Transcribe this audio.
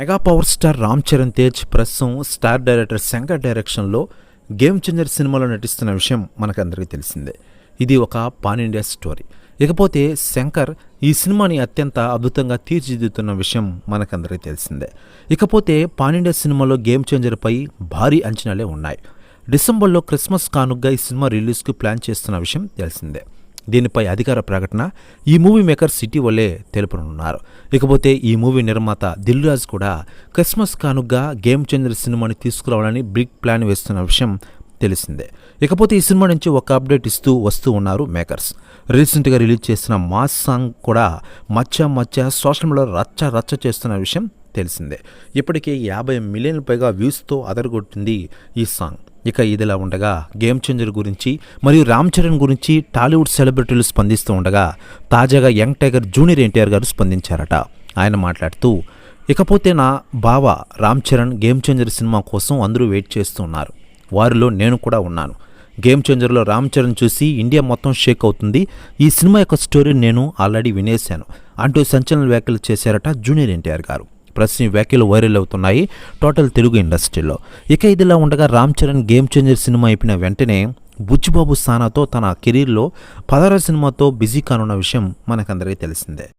Mega power star Ram Charan Tej ప్రస్తుతం star director Shankar డైరెక్షన్లో game changer సినిమాలో నటిస్తున్న విషయం మనకందరికీ తెలిసిందే. ఇది ఒక పాన్ ఇండియా స్టోరీ. ఇకపోతే శంకర్ ఈ సినిమాని అత్యంత అద్భుతంగా తీర్చిదిద్దుతున్న విషయం మనకందరికీ తెలిసిందే. ఇకపోతే పాన్ ఇండియా సినిమాలో గేమ్ చేంజర్పై భారీ అంచనాలే ఉన్నాయి. డిసెంబర్లో క్రిస్మస్ కానుగ్గా ఈ సినిమా రిలీజ్కు ప్లాన్ చేస్తున్న విషయం తెలిసిందే. దీనిపై అధికార ప్రకటన ఈ మూవీ మేకర్ సిటీ వల్లే తెలుపనున్నారు. ఇకపోతే ఈ మూవీ నిర్మాత దిల్ రాజ్ కూడా క్రిస్మస్ కానుగ్గా గేమ్ చేంజర్ సినిమాని తీసుకురావాలని బిగ్ ప్లాన్ వేస్తున్న విషయం తెలిసిందే. ఇకపోతే ఈ సినిమా నుంచి ఒక అప్డేట్ ఇస్తూ వస్తూ ఉన్నారు మేకర్స్. రీసెంట్గా రిలీజ్ చేసిన మాస్ సాంగ్ కూడా మచ్చ మచ్చ సోషల్ మీడియాలో రచ్చ రచ్చ చేస్తున్న విషయం తెలిసిందే. ఇప్పటికే యాభై మిలియన్ల పైగా వ్యూస్తో అదరగొట్టింది ఈ సాంగ్. ఇక ఇదిలా ఉండగా గేమ్ చేంజర్ గురించి మరియు రామ్ చరణ్ గురించి టాలీవుడ్ సెలబ్రిటీలు స్పందిస్తూ ఉండగా తాజాగా యంగ్ టైగర్ జూనియర్ ఎన్టీఆర్ గారు స్పందించారట. ఆయన మాట్లాడుతూ ఇకపోతే నా బావ Ram Charan game changer cinema కోసం అందరూ వెయిట్ చేస్తూ ఉన్నారు వారిలో నేను కూడా ఉన్నాను. గేమ్ చేంజర్లో రామ్ చరణ్ చూసి ఇండియా మొత్తం షేక్ అవుతుంది. ఈ సినిమా యొక్క స్టోరీ నేను ఆల్రెడీ వినేశాను అంటూ సంచలన వ్యాఖ్యలు చేశారట జూనియర్ ఎన్టీఆర్ గారు. ప్రశ్న వ్యాఖ్యలు వైరల్ అవుతున్నాయి. టోటల్ తెలుగు ఇండస్ట్రీలో. ఇక ఇదిలా ఉండగా Ram Charan game changer cinema అయిపోయిన వెంటనే బుచ్చిబాబు సానాతో తన కెరీర్లో పదహారు సినిమాతో బిజీ కానున్న విషయం మనకందరికీ తెలిసిందే.